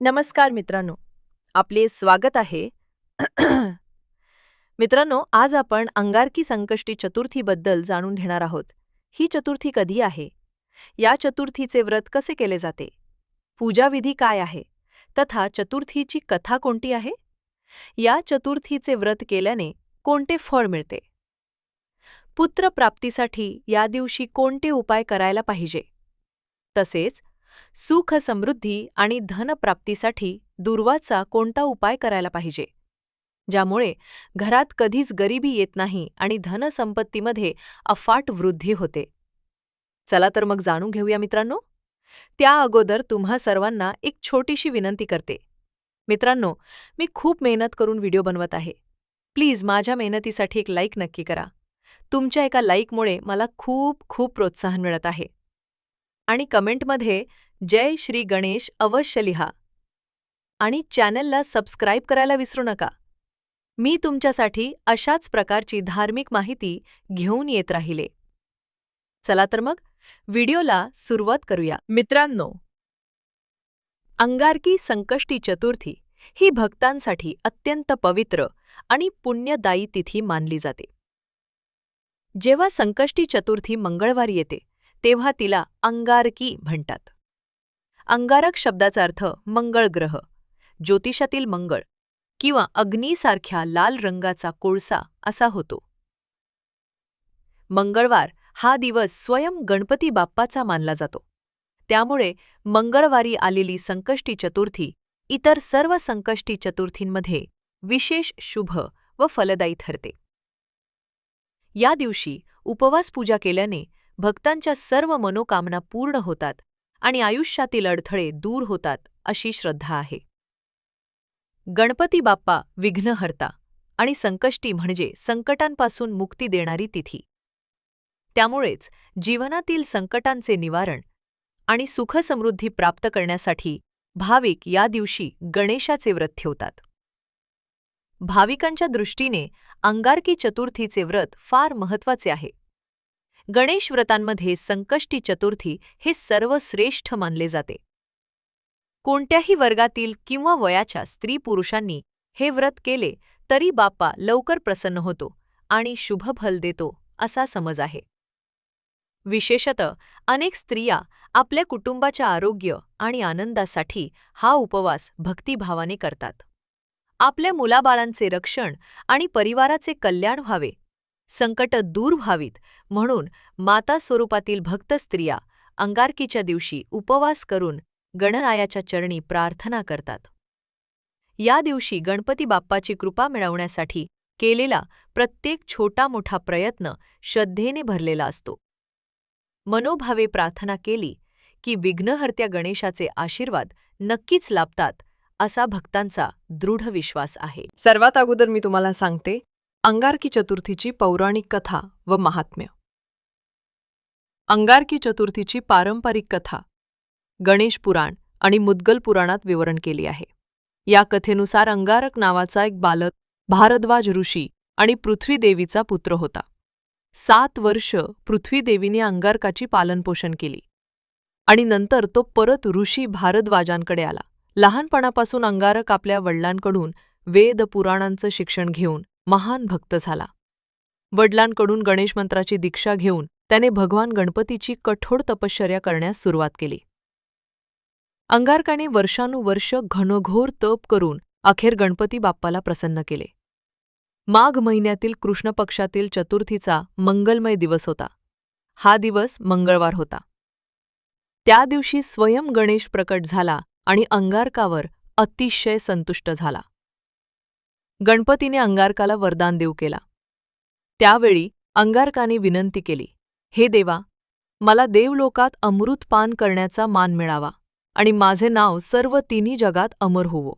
नमस्कार मित्रांनो आपले स्वागत आहे. मित्रांनो आज आपण अंगारकी संकष्टी चतुर्थीबद्दल जाणून घेणार आहोत. ही चतुर्थी कधी आहे? या चतुर्थीचे व्रत कसे केले जाते? पूजाविधी काय आहे? तथा चतुर्थीची कथा कोणती आहे? या चतुर्थीचे व्रत केल्याने कोणते फळ मिळते? पुत्रप्राप्तीसाठी या दिवशी कोणते उपाय करायला पाहिजे? तसेच सुख समृद्धी आणि धनप्राप्तीसाठी दुर्वाचा कोणता उपाय करायला पाहिजे? ज्यामुळे घरात कधीच गरिबी येत नाही आणि धनसंपत्तीमध्ये अफाट वृद्धी होते. चला तर मग जाणून घेऊया मित्रांनो. त्या अगोदर तुम्हा सर्वांना एक छोटीशी विनंती करते. मित्रांनो मी खूप मेहनत करून व्हिडिओ बनवत आहे. प्लीज माझ्या मेहनतीसाठी एक लाईक नक्की करा. तुमच्या एका लाईकमुळे मला खूप खूप प्रोत्साहन मिळत आहे. आणि कमेंटमध्ये जय श्री गणेश अवश्य लिहा. आणि चॅनलला सबस्क्राईब करायला विसरू नका. मी तुमच्यासाठी अशाच प्रकारची धार्मिक माहिती घेऊन येत राहिले. चला तर मग व्हिडिओला सुरुवात करूया. मित्रांनो अंगारकी संकष्टी चतुर्थी ही भक्तांसाठी अत्यंत पवित्र आणि पुण्यदायी तिथी मानली जाते. जेव्हा संकष्टी चतुर्थी मंगळवारी येते तेव्हा तिला अंगारकी म्हणतात. अंगारक शब्दाचा अर्थ मंगळ ग्रह ज्योतिषातील मंगळ किंवा अग्नीसारख्या लाल रंगाचा कोळसा असा होतो. मंगळवार हा दिवस स्वयं गणपती बाप्पाचा मानला जातो. त्यामुळे मंगळवारी आलेली संकष्टी चतुर्थी इतर सर्व संकष्टी चतुर्थींमध्ये विशेष शुभ व फलदायी ठरते. या दिवशी उपवास पूजा केल्याने भक्तांच्या सर्व मनोकामना पूर्ण होतात आणि आयुष्यातील अडथळे दूर होतात अशी श्रद्धा आहे. गणपती बाप्पा विघ्नहर्ता आणि संकष्टी म्हणजे संकटांपासून मुक्ती देणारी तिथी. त्यामुळेच जीवनातील संकटांचे निवारण आणि सुखसमृद्धी प्राप्त करण्यासाठी भाविक या दिवशी गणेशाचे व्रत ठेवतात. भाविकांच्या दृष्टीने अंगारकी चतुर्थीचे व्रत फार महत्त्वाचे आहे. गणेश व्रतांमध्ये संकष्टी चतुर्थी हे सर्वश्रेष्ठ मानले जाते. कोणत्याही वर्गातील किंवा वयाच्या स्त्री पुरुषांनी हे व्रत केले तरी बाप्पा लवकर प्रसन्न होतो आणि शुभफल देतो असा समज आहे. विशेषतः अनेक स्त्रिया आपल्या कुटुंबाच्या आरोग्य आणि आनंदासाठी हा उपवास भक्तिभावाने करतात. आपल्या मुलाबाळांचे रक्षण आणि परिवाराचे कल्याण व्हावे संकट दूर व्हावीत म्हणून माता स्वरूपातील भक्त स्त्रिया अंगारकीच्या दिवशी उपवास करून गणरायाच्या चरणी प्रार्थना करतात. या दिवशी गणपती बाप्पाची कृपा मिळवण्यासाठी केलेला प्रत्येक छोटा मोठा प्रयत्न श्रद्धेने भरलेला असतो. मनोभावे प्रार्थना केली की विघ्नहर्त्या गणेशाचे आशीर्वाद नक्कीच लाभतात असा भक्तांचा दृढ विश्वास आहे. सर्वात अगोदर मी तुम्हाला सांगते अंगारकी चतुर्थीची पौराणिक कथा व महात्म्य. अंगारकी चतुर्थीची पारंपरिक कथा गणेश पुराण आणि मुद्गल पुराणात विवरण केली आहे. या कथेनुसार अंगारक नावाचा एक बालक भारद्वाज ऋषी आणि पृथ्वीदेवीचा पुत्र होता. सात वर्ष पृथ्वीदेवीने अंगारकाची पालनपोषण केली आणि नंतर तो परत ऋषी भारद्वाजांकडे आला. लहानपणापासून अंगारक आपल्या वडिलांकडून वेद पुराणांचं शिक्षण घेऊन महान भक्त झाला. वडिलांकडून गणेश मंत्राची दीक्षा घेऊन त्याने भगवान गणपतीची कठोर तपश्चर्या करण्यास सुरुवात केली. अंगारकाने वर्षानुवर्ष घनघोर तप करून अखेर गणपती बाप्पाला प्रसन्न केले. माघ महिन्यातील कृष्ण पक्षातील चतुर्थीचा मंगलमय दिवस होता. हा दिवस मंगळवार होता. त्या दिवशी स्वयं गणेश प्रकट झाला आणि अंगारकावर अतिशय संतुष्ट झाला. गणपतीने अंगारकाला वरदान देऊ केला. त्यावेळी अंगारकाने विनंती केली हे देवा मला देवलोकात अमृत पान करण्याचा मान मिळावा आणि माझे नाव सर्व तिन्ही जगात अमर होवो.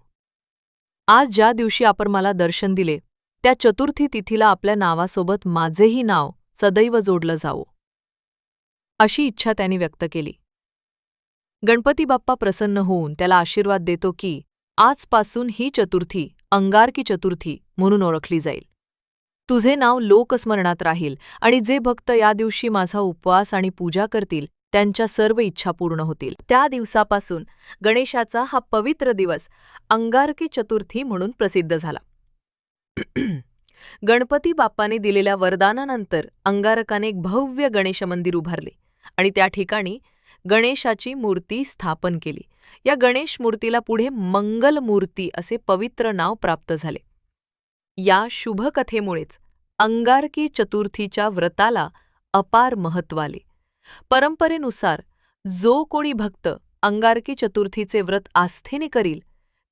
आज ज्या दिवशी आपण मला दर्शन दिले त्या चतुर्थी तिथीला आपल्या नावासोबत माझेही नाव सदैव जोडलं जावो. अशी इच्छा त्यांनी व्यक्त केली. गणपती बाप्पा प्रसन्न होऊन त्याला आशीर्वाद देतो की आजपासून ही चतुर्थी अंगारकी चतुर्थी म्हणून ओळखली जाईल. तुझे नाव लोकस्मरणात राहील आणि जे भक्त या दिवशी माझा उपवास आणि पूजा करतील त्यांच्या सर्व इच्छा पूर्ण होतील. त्या दिवसापासून गणेशाचा हा पवित्र दिवस अंगारकी चतुर्थी म्हणून प्रसिद्ध झाला. गणपती बाप्पाने दिलेल्या वरदानानंतर अंगारकाने एक भव्य गणेश मंदिर उभारले आणि त्या ठिकाणी गणेशाची मूर्ती स्थापन केली. या गणेश मूर्तीला पुढे मंगल मूर्ती असे पवित्र नाव प्राप्त झाले. या शुभकथेमुळेच अंगारकी चतुर्थीच्या व्रताला अपार महत्त्व आले. परंपरेनुसार जो कोणी भक्त अंगारकी चतुर्थीचे व्रत आस्थेने करील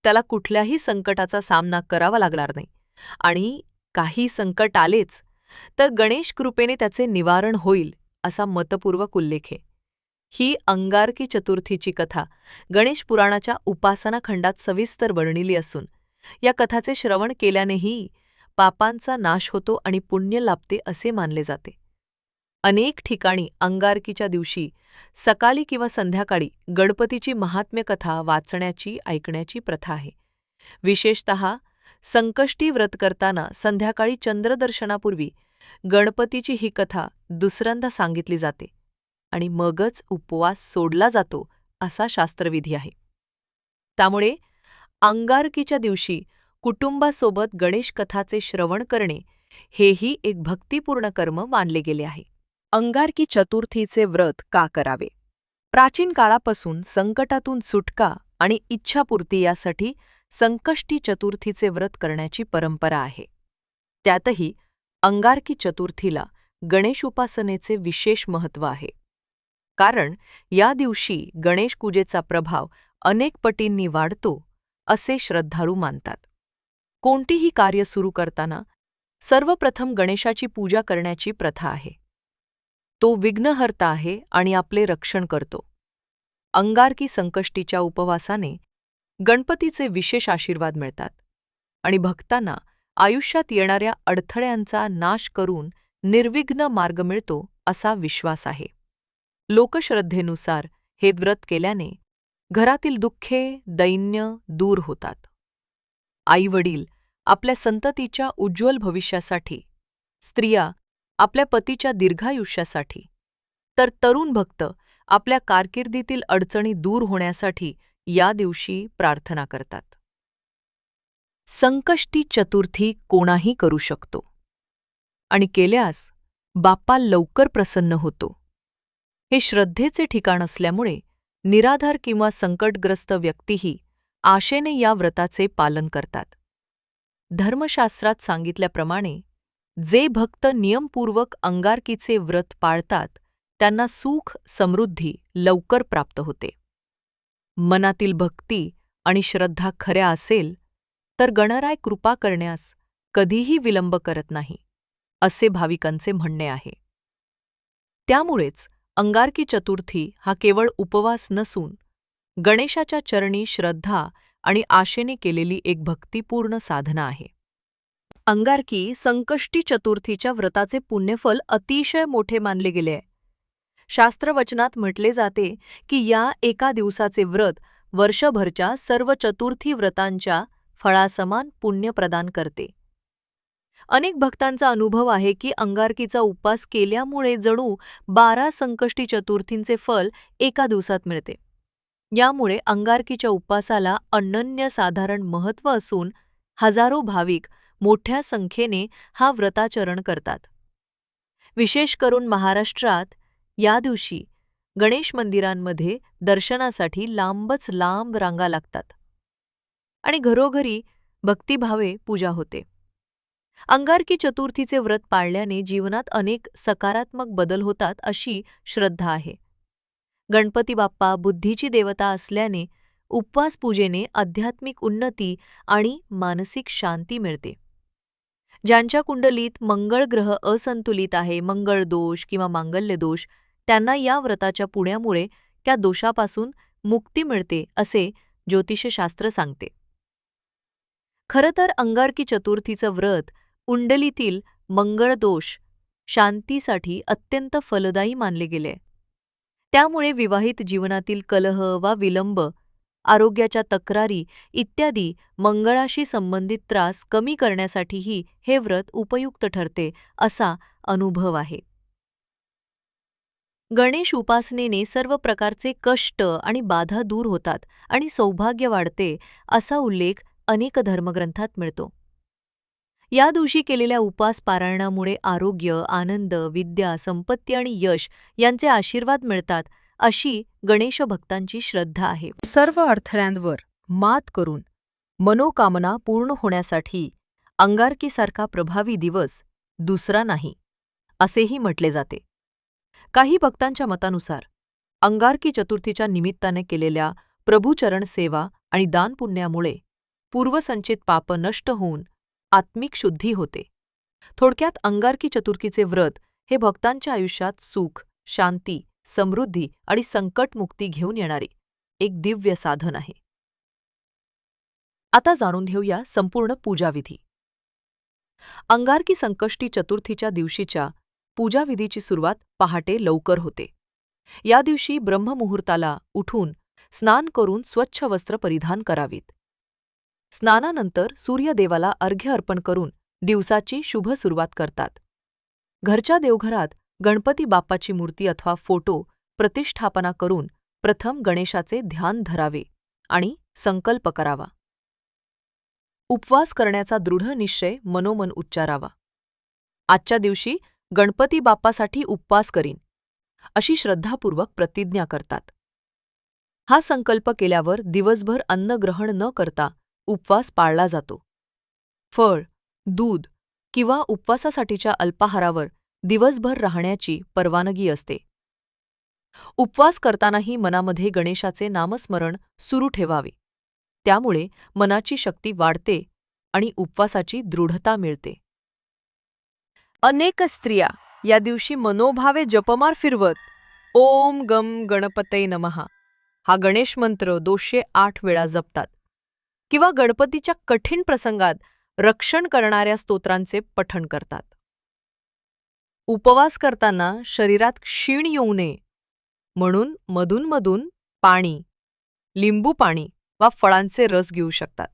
त्याला कुठल्याही संकटाचा सामना करावा लागणार नाही. आणि काही संकट आलेच तर गणेश कृपेने त्याचे निवारण होईल असा मतपूर्वक उल्लेख आहे. ही अंगारकी चतुर्थीची कथा गणेश पुराणाच्या उपासना खंडात सविस्तर वर्णिली असून या कथाचे श्रवण केल्यानेही पापांचा नाश होतो आणि पुण्य लाभते असे मानले जाते. अनेक ठिकाणी अंगारकीच्या दिवशी सकाळी किंवा संध्याकाळी गणपतीची महात्म्य कथा वाचण्याची ऐकण्याची प्रथा आहे. विशेषत संकष्टी व्रत करताना संध्याकाळी चंद्रदर्शनापूर्वी गणपतीची ही कथा दुसऱ्यांदा सांगितली जाते. आणि मगच उपवास सोडला जातो असा शास्त्रविधी आहे. त्यामुळे अंगारकीच्या दिवशी कुटुंबासोबत गणेश कथाचे श्रवण करणे हेही एक भक्तिपूर्ण कर्म मानले गेले आहे. अंगारकी चतुर्थीचे व्रत का करावे? प्राचीन काळापासून संकटातून सुटका आणि इच्छापूर्ती यासाठी संकष्टी चतुर्थीचे व्रत करण्याची परंपरा आहे. त्यातही अंगारकी चतुर्थीला गणेश उपासनेचे विशेष महत्त्व आहे. कारण या दिवशी गणेश पूजेचा प्रभाव अनेक पटींनी वाढतो असे श्रद्धाळू मानतात. कोणतीही कार्य सुरू करताना सर्वप्रथम गणेशाची पूजा करण्याची प्रथा आहे. तो विघ्नहर्ता आहे आणि आपले रक्षण करतो. अंगारकी संकष्टीच्या उपवासाने गणपतीचे विशेष आशीर्वाद मिळतात आणि भक्तांना आयुष्यात येणाऱ्या अडथळ्यांचा नाश करून निर्विघ्न मार्ग मिळतो असा विश्वास आहे. लोकश्रद्धेनुसार हे व्रत केल्याने घरातील दुःखे दैन्य दूर होतात. आईवडील आपल्या संततीच्या उज्ज्वल भविष्यासाठी स्त्रिया आपल्या पतीच्या दीर्घायुष्यासाठी तर तरुण भक्त आपल्या कारकिर्दीतील अडचणी दूर होण्यासाठी या दिवशी प्रार्थना करतात. संकष्टी चतुर्थी कोणाही करू शकतो. आणि केल्यास बाप्पा लवकर प्रसन्न होतो. हे श्रद्धेचे ठिकाण असल्यामुळे निराधार किंवा संकटग्रस्त व्यक्तीही आशेने या व्रताचे पालन करतात. धर्मशास्त्रात सांगितल्याप्रमाणे जे भक्त नियमपूर्वक अंगारकीचे व्रत पाळतात त्यांना सुख समृद्धी लवकर प्राप्त होते. मनातील भक्ती आणि श्रद्धा खऱ्या असेल तर गणराय कृपा करण्यास कधीही विलंब करत नाही असे भाविकांचे म्हणणे आहे. त्यामुळेच अंगारकी चतुर्थी हा केवळ उपवास नसून गणेशाच्या चरणी श्रद्धा आणि आशेने केलेली एक भक्तिपूर्ण साधना आहे. अंगारकी संकष्टी चतुर्थीच्या व्रताचे पुण्यफल अतिशय मोठे मानले गेले आहे. शास्त्रवचनात म्हटले जाते की या एका दिवसाचे व्रत वर्षभरच्या सर्व चतुर्थी व्रतांच्या फळासमान पुण्य प्रदान करते. अनेक भक्तांचा अनुभव आहे की अंगारकीचा उपवास केल्यामुळे जणू बारा संकष्टी चतुर्थींचे फल एका दिवसात मिळते. यामुळे अंगारकीच्या उपवासाला अनन्यसाधारण महत्त्व असून हजारो भाविक मोठ्या संख्येने हा व्रताचरण करतात. विशेष करून महाराष्ट्रात या दिवशी गणेश मंदिरांमध्ये दर्शनासाठी लांबच लांब रांगा लागतात आणि घरोघरी भक्तिभावे पूजा होते. अंगारकी चतुर्थीचे व्रत पाळल्याने जीवनात अनेक सकारात्मक बदल होतात अशी श्रद्धा आहे. गणपती बाप्पा बुद्धीची देवता असल्याने उपवास पूजेने आध्यात्मिक उन्नती आणि मानसिक शांती मिळते. ज्यांच्या कुंडलीत मंगळ ग्रह असंतुलित आहे मंगळ दोष किंवा मांगल्य दोष त्यांना या व्रताच्या पुण्यामुळे त्या दोषापासून मुक्ती मिळते असे ज्योतिषशास्त्र सांगते. खरं तर अंगारकी चतुर्थीचं व्रत कुंडलीतील मंगळ दोष शांतीसाठी अत्यंत फलदायी मानले गेले. त्यामुळे विवाहित जीवनातील कलह वा विलंब आरोग्याच्या तक्रारी इत्यादी मंगळाशी संबंधित त्रास कमी करण्यासाठीही हे व्रत उपयुक्त ठरते असा अनुभव आहे. गणेश उपासनेने सर्व प्रकारचे कष्ट आणि बाधा दूर होतात आणि सौभाग्य वाढते असा उल्लेख अनेक धर्मग्रंथात मिळतो. या दिवशी केलेल्या उपास पारायणामुळे आरोग्य आनंद विद्या संपत्ती आणि यश यांचे आशीर्वाद मिळतात अशी गणेश भक्तांची श्रद्धा आहे. सर्व अडथळ्यांवर मात करून मनोकामना पूर्ण होण्यासाठी अंगारकीसारखा प्रभावी दिवस दुसरा नाही असेही म्हटले जाते. काही भक्तांच्या मतानुसार अंगारकी चतुर्थीच्या निमित्ताने केलेल्या प्रभुचरण सेवा आणि दानपुण्यामुळे पूर्वसंचित पाप नष्ट होऊन आत्मिक शुद्धी होते. थोडक्यात अंगारकी चतुर्थीचे व्रत हे भक्तांच्या आयुष्यात सुख शांती समृद्धी आणि संकटमुक्ती घेऊन येणारे एक दिव्य साधन आहे. आता जाणून घेऊया संपूर्ण पूजाविधी. अंगारकी संकष्टी चतुर्थीच्या दिवशीच्या पूजाविधीची सुरुवात पहाटे लवकर होते. या दिवशी ब्रह्ममुहूर्ताला उठून स्नान करून स्वच्छ वस्त्र परिधान करावीत. स्नानानंतर सूर्यदेवाला अर्घ्य अर्पण करून दिवसाची शुभ सुरुवात करतात. घरच्या देवघरात गणपती बाप्पाची मूर्ती अथवा फोटो प्रतिष्ठापना करून प्रथम गणेशाचे ध्यान धरावे आणि संकल्प करावा. उपवास करण्याचा दृढ निश्चय मनोमन उच्चारावा. आजच्या दिवशी गणपती बाप्पासाठी उपवास करीन अशी श्रद्धापूर्वक प्रतिज्ञा करतात. हा संकल्प केल्यावर दिवसभर अन्न ग्रहण न करता उपवास पाळला जातो. फळ दूध किंवा उपवासासाठीच्या अल्पाहारावर दिवसभर राहण्याची परवानगी असते. उपवास करतानाही मनामध्ये गणेशाचे नामस्मरण सुरू ठेवावे. त्यामुळे मनाची शक्ती वाढते आणि उपवासाची दृढता मिळते. अनेक स्त्रिया या दिवशी मनोभावे जपमार फिरवत ओम गम गणपते नमहा हा गणेश मंत्र दोनशे आठ वेळा जपतात. किंवा गणपतीच्या कठीण प्रसंगात रक्षण करणाऱ्या स्तोत्रांचे पठण करतात. उपवास करताना शरीरात क्षीण येऊ नये म्हणून मधूनमधून पाणी लिंबू पाणी वा फळांचे रस घेऊ शकतात.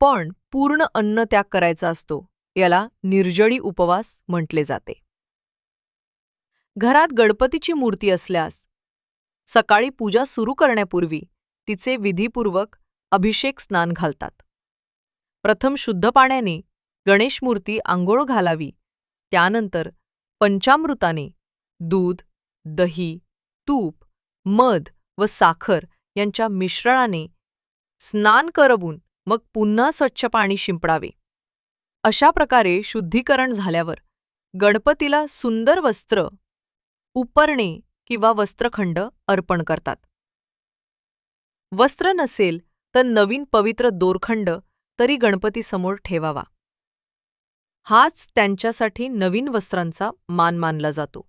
पण पूर्ण अन्न त्याग करायचा असतो याला निर्जळी उपवास म्हटले जाते. घरात गणपतीची मूर्ती असल्यास सकाळी पूजा सुरू करण्यापूर्वी तिचे विधीपूर्वक अभिषेक स्नान घालतात. प्रथम शुद्ध पाण्याने गणेशमूर्ती आंघोळ घालावी. त्यानंतर पंचामृताने दूध दही तूप मध व साखर यांच्या मिश्रणाने स्नान करवून मग पुन्हा स्वच्छ पाणी शिंपडावे. अशा प्रकारे शुद्धीकरण झाल्यावर गणपतीला सुंदर वस्त्र उपरणे किंवा वस्त्रखंड अर्पण करतात. वस्त्र नसेल तर नवीन पवित्र दोरखंड तरी गणपतीसमोर ठेवावा. हाच त्यांच्यासाठी नवीन वस्त्रांचा मान मानला जातो.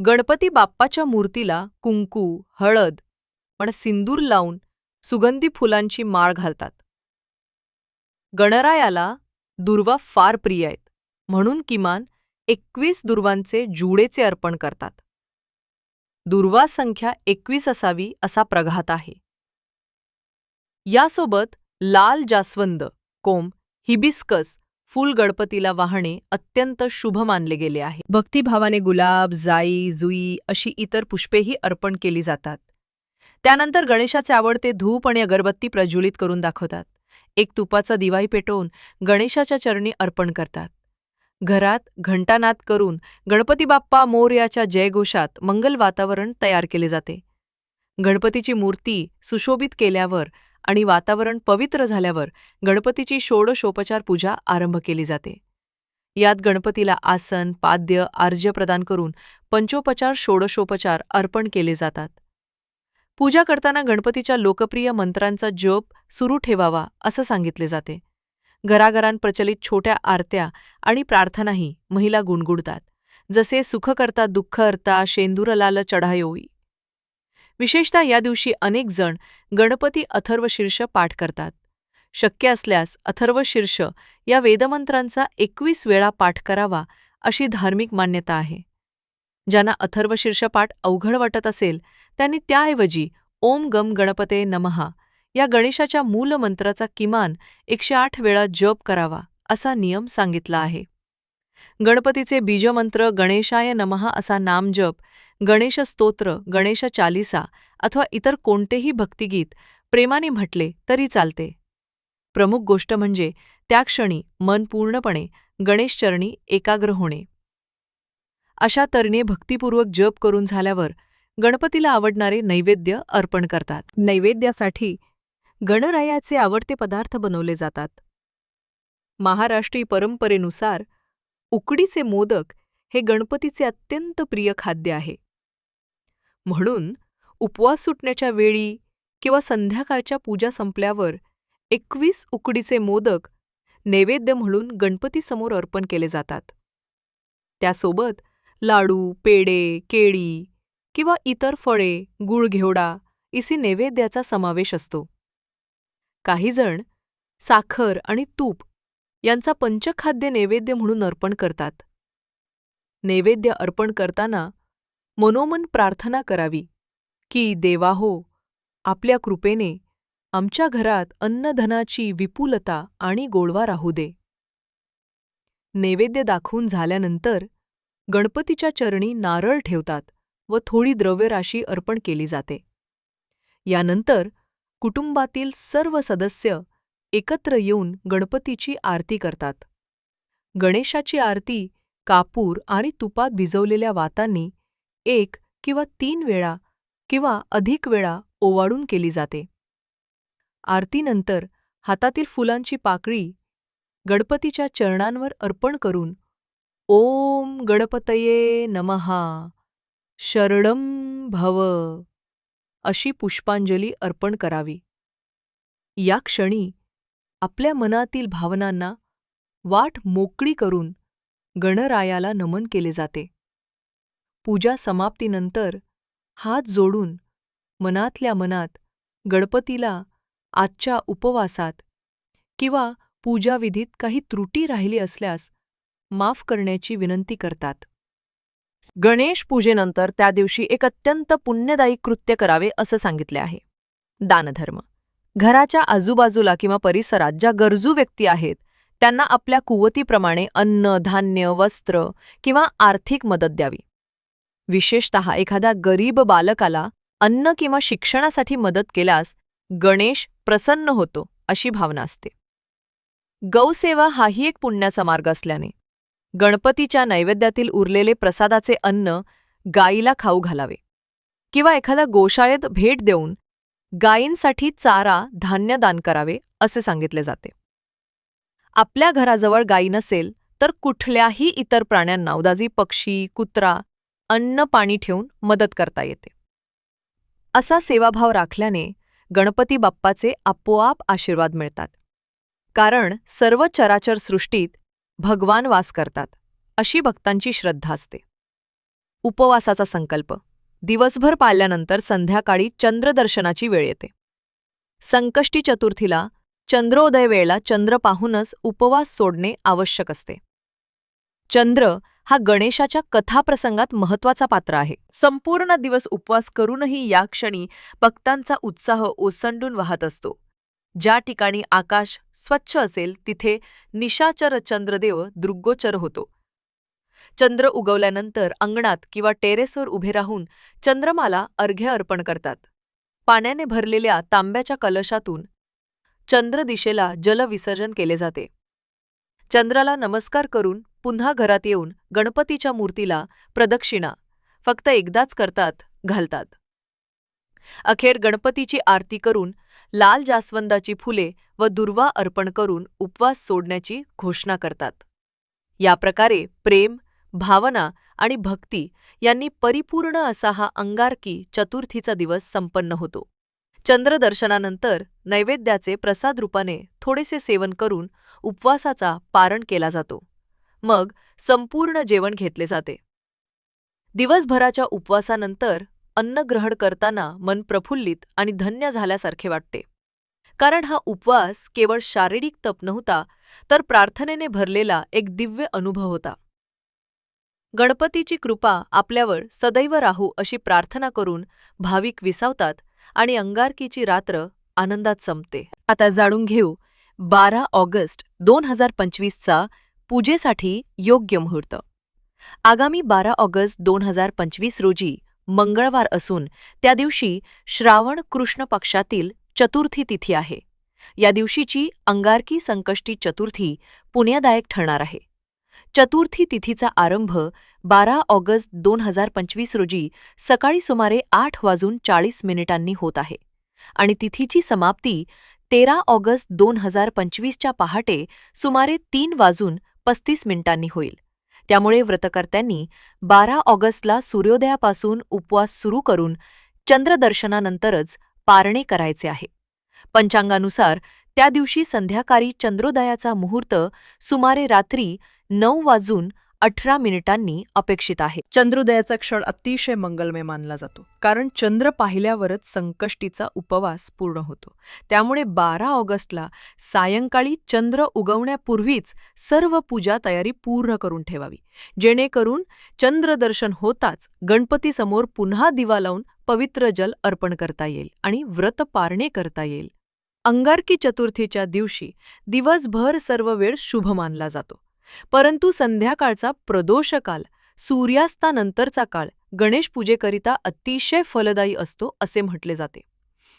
गणपती बाप्पाच्या मूर्तीला कुंकू हळद पण सिंदूर लावून सुगंधी फुलांची माळ घालतात. गणरायाला दुर्वा फार प्रिय आहेत म्हणून किमान एकवीस दुर्वांचे जुडेचे अर्पण करतात. दुर्वा संख्या एकवीस असावी असा प्रघात आहे. यासोबत लाल जास्वंद कोंब हिबिस्कस फूल गणपतीला वाहणे अत्यंत शुभ मानले गेले आहे. भक्तिभावाने गुलाब जाई जुई अशी इतर पुष्पेही अर्पण केली जातात. त्यानंतर गणेशाचे आवडते धूप आणि अगरबत्ती प्रज्वलित करून दाखवतात. एक तुपाचा दिवाही पेटवून गणेशाच्या चरणी अर्पण करतात. घरात घंटानाद करून गणपती बाप्पा मोर्याच्या जयघोषात मंगल वातावरण तयार केले जाते. गणपतीची मूर्ती सुशोभित केल्यावर आणि वातावरण पवित्र झाल्यावर गणपतीची षोडशोपचार पूजा आरंभ केली जाते. यात गणपतीला आसन पाद्य आर्ज्य प्रदान करून पंचोपचार षोडशोपचार अर्पण केले जातात. पूजा करताना गणपतीच्या लोकप्रिय मंत्रांचा जप सुरू ठेवावा असं सांगितले जाते. घराघरांत प्रचलित छोट्या आरत्या आणि प्रार्थनाही महिला गुणगुणतात. जसे सुख करता दुःख अर्ता शेंदूरलाल चढायोई विशेषतः या दिवशी अनेक जण गणपती अथर्वशीर्ष पाठ करतात. शक्य असल्यास अथर्वशीर्ष या वेदमंत्रांचा एकवीस वेळा पाठ करावा अशी धार्मिक मान्यता आहे. ज्यांना अथर्वशीर्ष पाठ अवघड वाटत असेल त्यांनी त्याऐवजी ओम गम गणपते नमहा या गणेशाच्या मूलमंत्राचा किमान एकशे आठ वेळा जप करावा असा नियम सांगितला आहे. गणपतीचे बीजमंत्र गणेशाय नमहा असा नामजप गणेश स्तोत्र गणेश चालिसा अथवा इतर कोणतेही भक्तिगीत प्रेमाने म्हटले तरी चालते. प्रमुख गोष्ट म्हणजे त्या क्षणी मन पूर्णपणे गणेशचरणी एकाग्र होणे. अशा तऱ्हेने भक्तिपूर्वक जप करून झाल्यावर गणपतीला आवडणारे नैवेद्य अर्पण करतात. नैवेद्यासाठी गणरायाचे आवडते पदार्थ बनवले जातात. महाराष्ट्रीय परंपरेनुसार उकडीचे मोदक हे गणपतीचे अत्यंत प्रिय खाद्य आहे. म्हणून उपवास सुटण्याच्या वेळी किंवा संध्याकाळच्या पूजा संपल्यावर एकवीस उकडीचे मोदक नैवेद्य म्हणून गणपतीसमोर अर्पण केले जातात. त्यासोबत लाडू पेडे केळी किंवा इतर फळे गुळघेवडा इसी नैवेद्याचा समावेश असतो. काहीजण साखर आणि तूप यांचा पंचखाद्य नैवेद्य म्हणून अर्पण करतात. नैवेद्य अर्पण करताना मनोमन प्रार्थना करावी की देवा हो आपल्या कृपेने आमच्या घरात अन्नधनाची विपुलता आणि गोडवा राहू दे. नैवेद्य दाखवून झाल्यानंतर गणपतीच्या चरणी नारळ ठेवतात व थोडी द्रव्यराशी अर्पण केली जाते. यानंतर कुटुंबातील सर्व सदस्य एकत्र येऊन गणपतीची आरती करतात. गणेशाची आरती कापूर आणि तुपात भिजवलेल्या वातांनी एक किंवा तीन वेळा किंवा अधिक वेळा ओवाळून केली जाते. आरतीनंतर हातातील फुलांची पाकळी गणपतीच्या चरणांवर अर्पण करून ओम गणपतये नमहा शरणम भव अशी पुष्पांजली अर्पण करावी. या क्षणी आपल्या मनातील भावनांना वाट मोकळी करून गणरायाला नमन केले जाते. पूजा समाप्तीनंतर हात जोडून मनातल्या मनात गणपतीला आजच्या उपवासात किंवा पूजाविधीत काही त्रुटी राहिली असल्यास माफ करण्याची विनंती करतात. गणेश पूजेनंतर त्या दिवशी एक अत्यंत पुण्यदायी कृत्य करावे असं सांगितले आहे. दानधर्म. घराच्या आजूबाजूला किंवा परिसरात ज्या गरजू व्यक्ती आहेत त्यांना आपल्या कुवतीप्रमाणे अन्न धान्य वस्त्र किंवा आर्थिक मदत द्यावी. विशेषतः एखाद्या गरीब बालकाला अन्न किंवा शिक्षणासाठी मदत केल्यास गणेश प्रसन्न होतो अशी भावना असते. गौसेवा हाही एक पुण्याचा मार्ग असल्याने गणपतीच्या नैवेद्यातील उरलेले प्रसादाचे अन्न गायीला खाऊ घालावे किंवा एखाद्या गोशाळेत भेट देऊन गायींसाठी चारा धान्य दान करावे असे सांगितले जाते. आपल्या घराजवळ गायी नसेल तर कुठल्याही इतर प्राण्यांना उदाजी पक्षी कुत्रा अन्न पाणी ठेवून मदत करता येते. असा सेवाभाव राखल्याने गणपती बाप्पाचे आपोआप आशीर्वाद मिळतात. कारण सर्व चराचर सृष्टीत भगवान वास करतात अशी भक्तांची श्रद्धा असते. उपवासाचा संकल्प. दिवसभर पाळल्यानंतर संध्याकाळी चंद्रदर्शनाची वेळ येते. संकष्टी चतुर्थीला चंद्रोदय वेळेला चंद्र पाहूनच उपवास सोडणे आवश्यक असते. चंद्र हा गणेशाच्या कथाप्रसंगात महत्त्वाचा पात्र आहे. संपूर्ण दिवस उपवास करूनही या क्षणी भक्तांचा उत्साह ओसंडून वाहत असतो. ज्या ठिकाणी आकाश स्वच्छ असेल तिथे निशाचर चंद्रदेव दृग्गोचर होतो. चंद्र उगवल्यानंतर अंगणात किंवा टेरेसवर उभे राहून चंद्रमाला अर्घ्य अर्पण करतात. पाण्याने भरलेल्या तांब्याच्या कलशातून चंद्र दिशेला जलविसर्जन केले जाते. चंद्राला नमस्कार करून पुन्हा घरात येऊन गणपतीच्या मूर्तीला प्रदक्षिणा फक्त एकदाच करतात घालतात. अखेर गणपतीची आरती करून लाल जास्वंदाची फुले व दुर्वा अर्पण करून उपवास सोडण्याची घोषणा करतात. या प्रकारे प्रेम भावना आणि भक्ती यांनी परिपूर्ण असा हा अंगारकी चतुर्थीचा दिवस संपन्न होतो. चंद्रदर्शनानंतर नैवेद्याचे प्रसाद रूपाने थोडेसे सेवन करून उपवासाचा पारण केला जातो. मग संपूर्ण जेवण घेतले जाते. दिवसभराच्या उपवासानंतर अन्न ग्रहण करताना मन प्रफुल्लित आणि धन्य झाल्यासारखे वाटते. कारण हा उपवास केवळ शारीरिक तप नव्हता तर प्रार्थनेने भरलेला एक दिव्य अनुभव होता. गणपतीची कृपा आपल्यावर सदैव राहू अशी प्रार्थना करून भाविक विसावतात आणि अंगारकीची रात्र आनंदात संपते. आता जाणून घेऊ बारा ऑगस्ट दोन हजार पंचवीसचा पूजेसाठी योग्य मुहूर्त. आगामी बारा ऑगस्ट दोन हजार पंचवीस रोजी मंगळवार असून त्या दिवशी श्रावण कृष्ण पक्षातील चतुर्थी तिथी आहे. या दिवशीची अंगारकी संकष्टी चतुर्थी पुण्यदायक ठरणार आहे. चतुर्थी तिथीचा आरंभ बारा ऑगस्ट दोन हजार पंचवीस रोजी सकाळी सुमारे आठ वाजून चाळीस मिनिटांनी होत आहे आणि तिथीची समाप्ती तेरा ऑगस्ट दोन हजार पंचवीसच्या पहाटे सुमारे तीन वाजून पस्तीस मिनिटांनी होईल. त्यामुळे व्रतकर्त्यांनी बारा ऑगस्टला सूर्योदयापासून उपवास सुरू करून चंद्रदर्शनानंतरच पारणे करायचे आहे. पंचांगानुसार त्या दिवशी संध्याकाळी चंद्रोदयाचा मुहूर्त सुमारे रात्री नऊ वाजून अठरा मिनिटांनी अपेक्षित आहे. चंद्रोदयाचा क्षण अतिशय मंगलमय मानला जातो कारण चंद्र पाहिल्यावरच संकष्टीचा उपवास पूर्ण होतो. त्यामुळे बारा ऑगस्टला सायंकाळी चंद्र उगवण्यापूर्वीच सर्व पूजा तयारी पूर्ण करून ठेवावी. जेणेकरून चंद्रदर्शन होताच गणपतीसमोर पुन्हा दिवा लावून पवित्र जल अर्पण करता येईल आणि व्रत पारणे करता येईल. अंगारकी चतुर्थीच्या दिवशी दिवसभर सर्व वेळ शुभ मानला जातो. परंतु संध्याकाळचा प्रदोषकाल सूर्यास्तानंतरचा काळ गणेश पूजेकरिता अतिशय फलदायी असतो असे म्हटले जाते.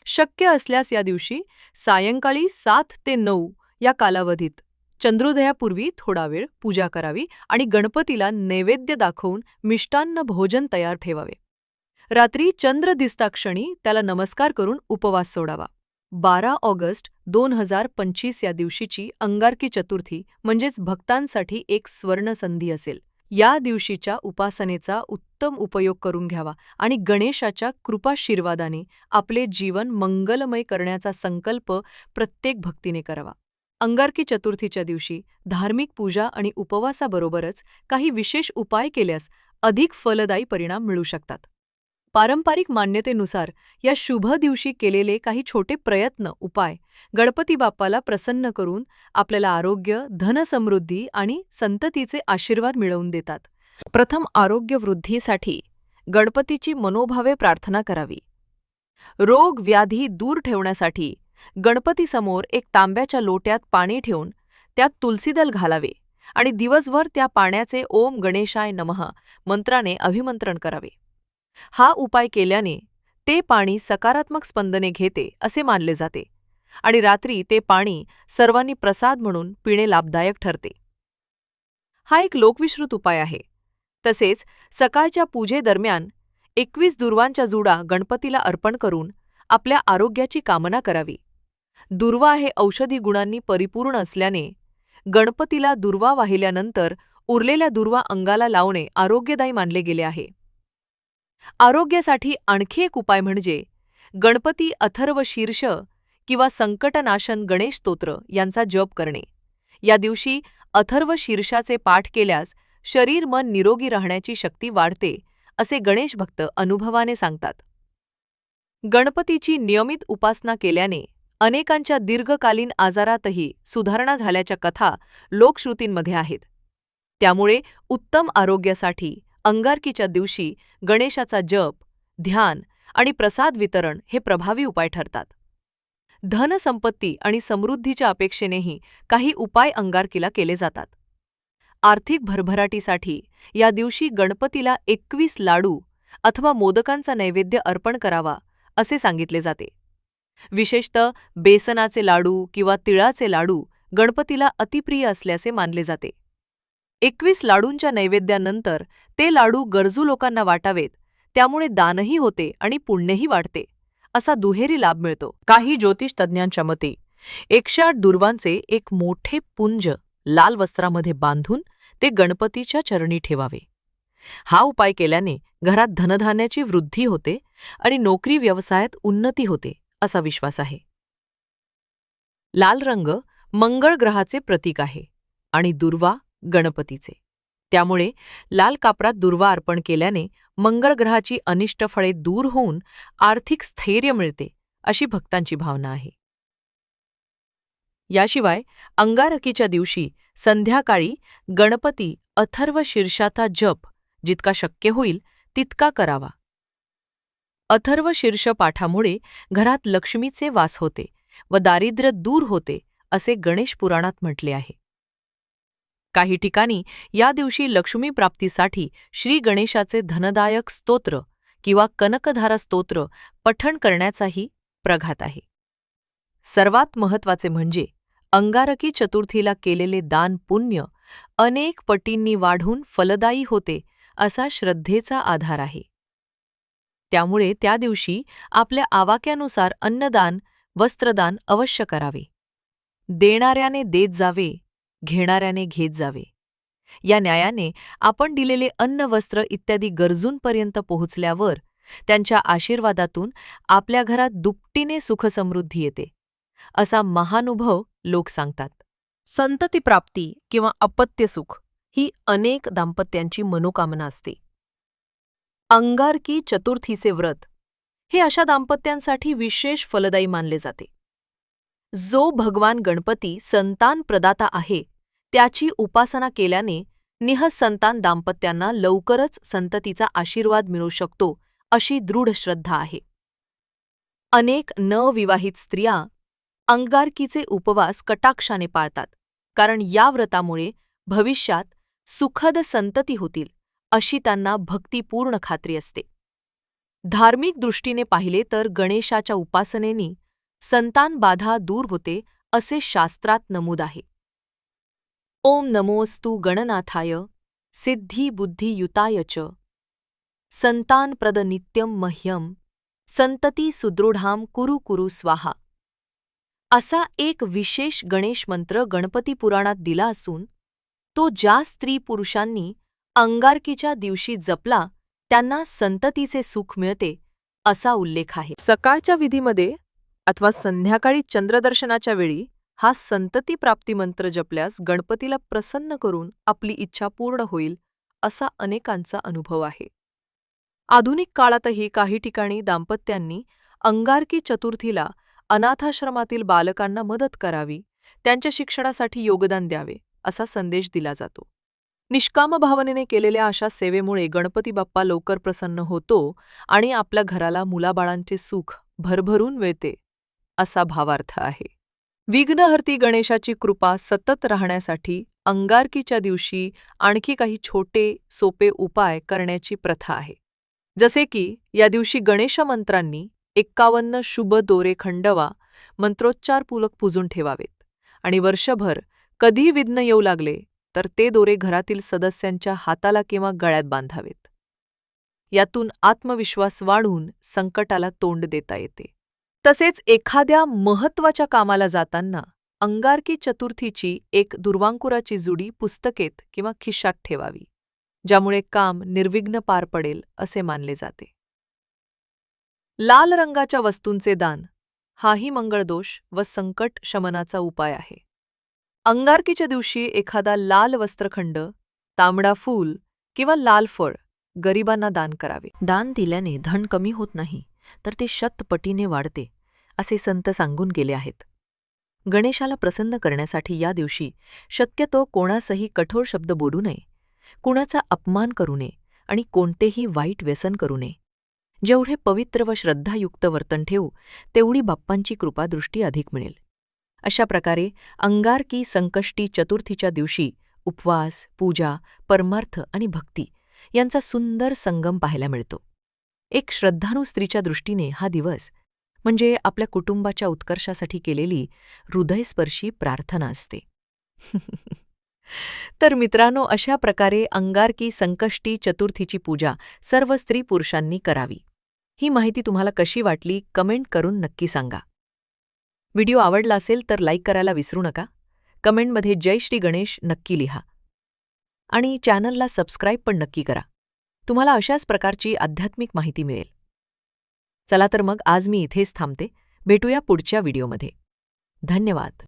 शक्य असल्यास या दिवशी सायंकाळी सात ते नऊ या कालावधीत चंद्रोदयापूर्वी थोडा वेळ पूजा करावी आणि गणपतीला नैवेद्य दाखवून मिष्टान्न भोजन तयार ठेवावे. रात्री चंद्र दिसताक्षणी त्याला नमस्कार करून उपवास सोडावा. बारा ऑगस्ट दोन हजार पंचवीस या दिवशीची अंगारकी चतुर्थी म्हणजेच भक्तांसाठी एक स्वर्णसंधी असेल. या दिवशीच्या उपासनेचा उत्तम उपयोग करून घ्यावा आणि गणेशाच्या कृपाशीर्वादाने आपले जीवन मंगलमय करण्याचा संकल्प प्रत्येक भक्तीने करावा. अंगारकी चतुर्थीच्या दिवशी धार्मिक पूजा आणि उपवासाबरोबरच काही विशेष उपाय केल्यास अधिक फलदायी परिणाम मिळू शकतात. पारंपरिक मान्यतेनुसार या शुभ दिवशी केलेले काही छोटे प्रयत्न उपाय गणपती बाप्पाला प्रसन्न करून आपल्याला आरोग्य धनसमृद्धी आणि संततीचे आशीर्वाद मिळवून देतात. प्रथम आरोग्य वृद्धीसाठी गणपतीची मनोभावे प्रार्थना करावी. रोग व्याधी दूर ठेवण्यासाठी गणपतीसमोर एक तांब्याच्या लोट्यात पाणी ठेवून त्यात तुलसीदल घालावे आणि दिवसभर त्या पाण्याचे ओम गणेशाय नमः मंत्राने अभिमंत्रण करावे. हा उपाय केल्याने ते पाणी सकारात्मक स्पंदने घेते असे मानले जाते आणि रात्री ते पाणी सर्वांनी प्रसाद म्हणून पिणे लाभदायक ठरते. हा एक लोकविश्रुत उपाय आहे. तसेच सकाळच्या पूजेदरम्यान एकवीस दुर्वांच्या जुडा गणपतीला अर्पण करून आपल्या आरोग्याची कामना करावी. दुर्वा हे औषधी गुणांनी परिपूर्ण असल्याने गणपतीला दुर्वा वाहिल्यानंतर उरलेल्या दुर्वा अंगाला लावणे आरोग्यदायी मानले गेले आहे. आरोग्यासाठी आणखी एक उपाय म्हणजे गणपती अथर्व शीर्ष किंवा संकटनाशन गणेश स्तोत्र यांचा जप करणे. या दिवशी अथर्व शीर्षाचे पाठ केल्यास शरीर मन निरोगी राहण्याची शक्ती वाढते असे गणेश भक्त अनुभवाने सांगतात. गणपतीची नियमित उपासना केल्याने अनेकांच्या दीर्घकालीन आजारातही सुधारणा झाल्याच्या कथा लोकश्रुतींमध्ये आहेत. त्यामुळे उत्तम आरोग्यासाठी अंगारकीच्या दिवशी गणेशाचा जप ध्यान आणि प्रसाद वितरण हे प्रभावी उपाय ठरतात. धनसंपत्ती आणि समृद्धीच्या अपेक्षेनेही काही उपाय अंगारकीला केले जातात. आर्थिक भरभराटीसाठी या दिवशी गणपतीला एकवीस लाडू अथवा मोदकांचा नैवेद्य अर्पण करावा असे सांगितले जाते. विशेषतः बेसनाचे लाडू किंवा तिळाचे लाडू गणपतीला अतिप्रिय असल्याचे मानले जाते. एकवीस लाडूंच्या नैवेद्यानंतर ते लाडू गरजू लोकांना वाटावेत त्यामुळे दानही होते आणि पुण्यही वाढते असा दुहेरी लाभ मिळतो. काही ज्योतिष तज्ज्ञांच्या मते एकशे आठ दुर्वांचे एक मोठे पुंज लाल वस्त्रामध्ये बांधून ते गणपतीच्या चरणी ठेवावे. हा उपाय केल्याने घरात धनधान्याची वृद्धी होते आणि नोकरी व्यवसायात उन्नती होते असा विश्वास आहे. लाल रंग मंगळ ग्रहाचे प्रतीक आहे आणि दुर्वा गणपतीचे. त्यामुळे लाल कापरात दुर्वा अर्पण केल्याने मंगळ ग्रहाची अनिष्ट फळे दूर होऊन आर्थिक स्थैर्य मिळते अशी भक्तांची भावना आहे. याशिवाय अंगारकीच्या दिवशी संध्याकाळी गणपती अथर्व शीर्षाचा जप जितका शक्य होईल तितका करावा. अथर्व शीर्ष पाठामुळे घरात लक्ष्मीचे वास होते व दारिद्र्य दूर होते असे गणेश पुराणात म्हटले आहे. काही ठिकाणी या दिवशी लक्ष्मी प्राप्तीसाठी श्री गणेशाचे धनदायक स्तोत्र किंवा कनकधारा स्तोत्र पठण करण्याचाही प्रघात आहे. सर्वात महत्त्वाचे म्हणजे अंगारकी चतुर्थीला केलेले दान पुण्य अनेक पटींनी वाढून फलदायी होते असा श्रद्धेचा आधार आहे. त्यामुळे त्या दिवशी आपल्या आवाक्यानुसार अन्नदान वस्त्रदान अवश्य करावे. देणाऱ्याने देत जावे घेणाऱ्याने घेत जावे. या न्यायाने आपण दिलेले अन्न वस्त्र इत्यादी गरजूंपर्यंत पोहोचल्यावर त्यांच्या आशीर्वादातून आपल्या घरात दुपटीने सुखसमृद्धी येते असा महानुभव लोक सांगतात. संततीप्राप्ती किंवा अपत्यसुख ही अनेक दाम्पत्यांची मनोकामना असते. अंगारकी चतुर्थीचे व्रत हे अशा दाम्पत्यांसाठी विशेष फलदायी मानले जाते. जो भगवान गणपती संतान प्रदाता आहे त्याची उपासना केल्याने निःसंतान दाम्पत्यांना लवकरच संततीचा आशीर्वाद मिळू शकतो अशी दृढ श्रद्धा आहे. अनेक नवविवाहित स्त्रिया अंगारकीचे उपवास कटाक्षाने पाळतात कारण या व्रतामुळे भविष्यात सुखद संतती होतील अशी त्यांना भक्तिपूर्ण खात्री असते. धार्मिक दृष्टीने पाहिले तर गणेशाच्या उपासनेनी संतान बाधा दूर होते असे शास्त्रात नमूद आहे. ओम नमोस्तु गणनाथाय सिद्धी बुद्धियुताय च. संतानप्रद नित्यम मह्यम संतती सुदृढाम कुरु कुरु स्वाहा. असा एक विशेष गणेश मंत्र गणपती पुराणात दिला असून तो ज्या स्त्री पुरुषांनी अंगारकीच्या दिवशी जपला त्यांना संततीचे सुख मिळते असा उल्लेख आहे. सकाळच्या विधीमध्ये अथवा संध्याकाळी चंद्रदर्शनाच्या वेळी हा संतती प्राप्ती मंत्र जपल्यास गणपतीला प्रसन्न करून आपली इच्छा पूर्ण होईल असा अनेकांचा अनुभव आहे. आधुनिक काळातही काही ठिकाणी दाम्पत्यांनी अंगारकी चतुर्थीला अनाथाश्रमातील बालकांना मदत करावी त्यांच्या शिक्षणासाठी योगदान द्यावे असा संदेश दिला जातो. निष्काम भावनेने केलेल्या अशा सेवेमुळे गणपती बाप्पा लवकर प्रसन्न होतो आणि आपल्या घराला मुलाबाळांचे सुख भरभरून मिळते. असा भावार्थ आहे. विघ्नहर्ती गणेशाची कृपा सतत राहण्यासाठी अंगारकीच्या दिवशी आणखी काही छोटे सोपे उपाय करण्याची प्रथा आहे. जसे की या दिवशी गणेश मंत्रांनी एक्कावन्न शुभ दोरे खंडवा मंत्रोच्चारपूलक पूजून ठेवावेत आणि वर्षभर कधी विघ्न येऊ लागले तर ते दोरे घरातील सदस्यांच्या हाताला किंवा गळ्यात बांधावेत. यातून आत्मविश्वास वाढून संकटाला तोंड देता येते. तसेच एखाद्या महत्त्वाच्या कामाला जाताना अंगारकी चतुर्थीची एक दुर्वांकुराची जुडी पुस्तकेत किंवा खिशात ठेवावी ज्यामुळे काम निर्विघ्न पार पडेल असे मानले जाते. लाल रंगाच्या वस्तूंचे दान हाही मंगळदोष व संकट शमनाचा उपाय आहे. अंगारकीच्या दिवशी एखादा लाल वस्त्रखंड तांबडा फूल किंवा लाल फळ गरिबांना दान करावे. दान दिल्याने धन कमी होत नाही तर ते शतपटीने वाढते. असे संत सांगून गेले आहेत. गणेशाला प्रसन्न करण्यासाठी या दिवशी शक्यतो कोणासही कठोर शब्द बोलू नये कुणाचा अपमान करू नये आणि कोणतेही वाईट व्यसन करू नये. जेवढे पवित्र व श्रद्धायुक्त वर्तन ठेवू तेवढी बाप्पांची कृपादृष्टी अधिक मिळेल. अशा प्रकारे अंगारकी संकष्टी चतुर्थीच्या दिवशी उपवास पूजा परमार्थ आणि भक्ती यांचा सुंदर संगम पाहायला मिळतो. एक श्रद्धाणू स्त्रीच्या दृष्टीने हा दिवस म्हणजे आपल्या कुटुंबाच्या उत्कर्षासाठी केलेली हृदयस्पर्शी प्रार्थना असते. तर मित्रांनो अशा प्रकारे अंगारकी संकष्टी चतुर्थीची पूजा सर्व स्त्री पुरुषांनी करावी. ही माहिती तुम्हाला कशी वाटली कमेंट करून नक्की सांगा. व्हिडिओ आवडला असेल तर लाईक करायला विसरू नका. कमेंटमध्ये जय श्री गणेश नक्की लिहा. आणि चॅनलला सबस्क्राईब पण नक्की करा. तुम्हाला अशाच प्रकारची आध्यात्मिक माहिती मिळेल. चला तर मग आज मी इथेच थांबते. भेटूया पुढच्या व्हिडिओमध्ये. धन्यवाद.